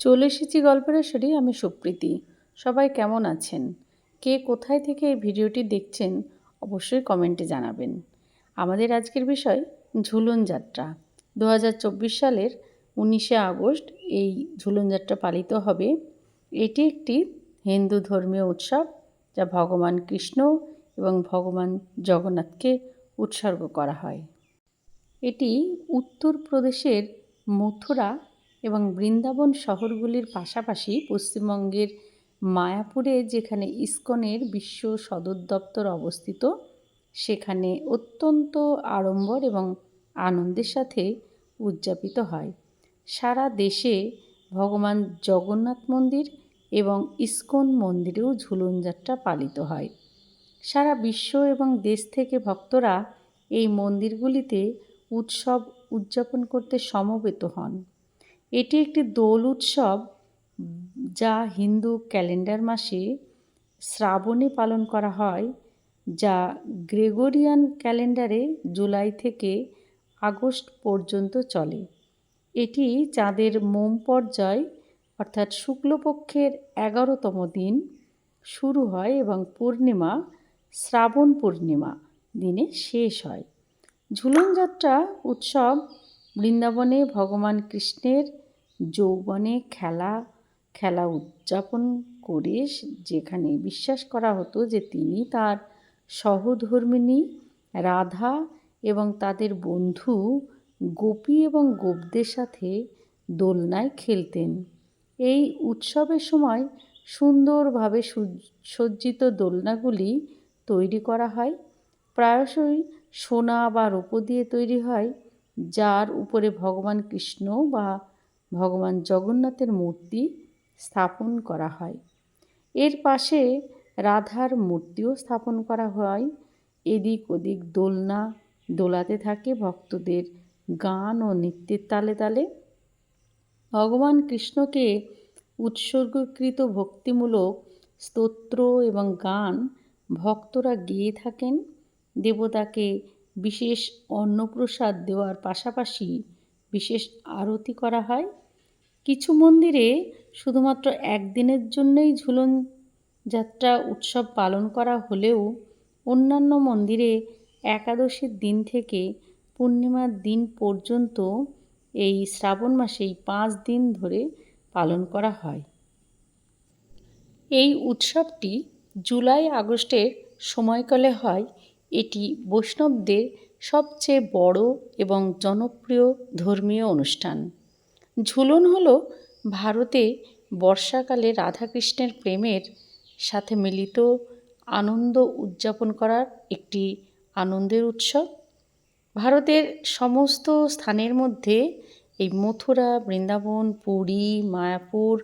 চলে এসেছি গল্পের আসরে, আমি সুপ্রীতি। সবাই কেমন আছেন? কে কোথায় থেকে এই ভিডিওটি দেখছেন অবশ্যই কমেন্টে জানাবেন। আমাদের আজকের বিষয়, ঝুলন যাত্রা। দু হাজার চব্বিশ সালের উনিশে আগস্ট এই ঝুলন যাত্রা পালিত হবে। এটি একটি হিন্দু ধর্মীয় উৎসব যা ভগবান কৃষ্ণ এবং ভগবান জগন্নাথকে উৎসর্গ করা হয়। এটি উত্তরপ্রদেশের মথুরা এবং বৃন্দাবন শহরগুলির পাশাপাশি পশ্চিমবঙ্গের মায়াপুরে, যেখানে ইস্কনের বিশ্ব সদর দপ্তর অবস্থিত, সেখানে অত্যন্ত আড়ম্বর এবং আনন্দের সাথে উদযাপিত হয়। সারা দেশে ভগবান জগন্নাথ মন্দির এবং ইস্কন মন্দিরেও ঝুলন যাত্রা পালিত হয়। সারা বিশ্ব এবং দেশ থেকে ভক্তরা এই মন্দিরগুলিতে উৎসব উদযাপন করতে সমবেত হন। এটি একটি দোল উৎসব যা হিন্দু ক্যালেন্ডার মাসে শ্রাবণে পালন করা হয়, যা গ্রেগরিয়ান ক্যালেন্ডারে জুলাই থেকে আগস্ট পর্যন্ত চলে। এটি চাঁদের মোম পর্যায়, অর্থাৎ শুক্লপক্ষের এগারোতম দিন, শুরু হয় এবং পূর্ণিমা শ্রাবণ পূর্ণিমা দিনে শেষ হয়। ঝুলন যাত্রা উৎসব বৃন্দাবনে ভগবান কৃষ্ণের যৌবনে খেলা খেলা উদযাপন করে যেখানে বিশ্বাস করা হতো যে তিনি তার সহধর্মিণী রাধা এবং তাদের বন্ধু গোপী এবং গোপদের সাথে দোলনায় খেলতেন। এই উৎসবের সময় সুন্দরভাবে সজ্জিত দোলনাগুলি তৈরি করা হয়। প্রায়শই সোনা বা রূপো দিয়ে তৈরি হয়, যার উপরে ভগবান কৃষ্ণ বা ভগবান জগন্নাথের মূর্তি স্থাপন করা হয়। এর পাশে রাধার মূর্তিও স্থাপন করা হয়। এদিক ওদিক দোলনা দোলাতে থাকে ভক্তদের গান ও নৃত্যের তালে তালে। ভগবান কৃষ্ণকে উৎসর্গকৃত ভক্তিমূলক স্তোত্র এবং গান ভক্তরা গেয়ে থাকেন। দেবতাকে বিশেষ অন্নপ্রসাদ দেওয়ার পাশাপাশি বিশেষ আরতি করা হয়। কিছু মন্দিরে শুধুমাত্র একদিনের জন্যই ঝুলন যাত্রা উৎসব পালন করা হলেও অন্যান্য মন্দিরে একাদশীর দিন থেকে পূর্ণিমার দিন পর্যন্ত এই শ্রাবণ মাসেই পাঁচ দিন ধরে পালন করা হয়। এই উৎসবটি জুলাই আগস্টের সময়কালে হয়। এটি বৈষ্ণবদের সবচেয়ে বড় এবং জনপ্রিয় ধর্মীয় অনুষ্ঠান। ঝুলন হল ভারতে বর্ষাকালে রাধাকৃষ্ণের প্রেমের সাথে মিলিত আনন্দ উদযাপন করার একটি আনন্দের উৎসব। ভারতের সমস্ত স্থানের মধ্যে এই মথুরা, বৃন্দাবন, পুরী, মায়াপুর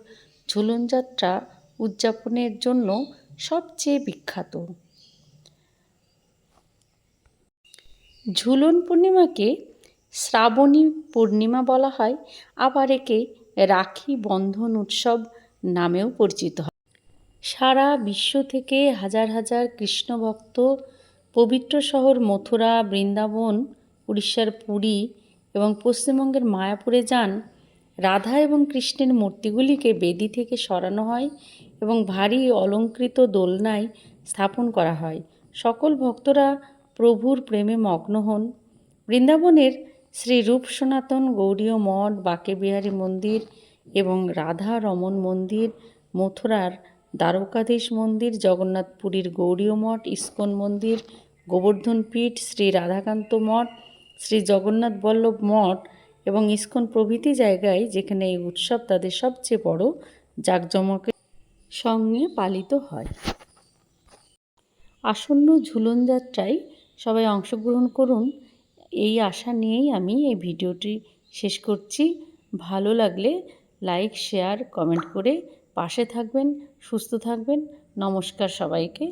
ঝুলন যাত্রা উদযাপনের জন্য সবচেয়ে বিখ্যাত। ঝুলন পূর্ণিমাকে শ্রাবণী পূর্ণিমা বলা হয়, আবার একে রাখি বন্ধন উৎসব নামেও পরিচিত হয়। সারা বিশ্ব থেকে হাজার হাজার কৃষ্ণ ভক্ত পবিত্র শহর মথুরা, বৃন্দাবন, উড়িষ্যার পুরী এবং পশ্চিমবঙ্গের মায়াপুরে যান, রাধা এবং কৃষ্ণের মূর্তিগুলিকে বেদি থেকে সরানো হয় এবং ভারী অলঙ্কৃত দোলনায় স্থাপন করা হয়। সকল ভক্তরা প্রভুর প্রেমে মগ্ন হন। বৃন্দাবনের শ্রী রূপ সনাতন গৌরীয় মঠ, বাঁকেবিহারী মন্দির এবং রাধা রমন মন্দির, মথুরার দ্বারকাধীশ মন্দির, জগন্নাথপুরীর গৌরীয় মঠ, ইস্কন মন্দির, গোবর্ধন পীঠ, শ্রী রাধাকান্ত মঠ, শ্রী জগন্নাথ বল্লভ মঠ এবং ইস্কন প্রভৃতি জায়গায় যেখানে এই উৎসব তাদের সবচেয়ে বড় জাঁকজমকের সঙ্গে পালিত হয়। আসন্ন ঝুলন যাত্রায় সবাই অংশগ্রহণ করুন। এই আশা নিয়েই আমি এই ভিডিওটি শেষ করছি। ভালো লাগলে লাইক, শেয়ার, কমেন্ট করে পাশে থাকবেন, সুস্থ থাকবেন। নমস্কার সবাইকে।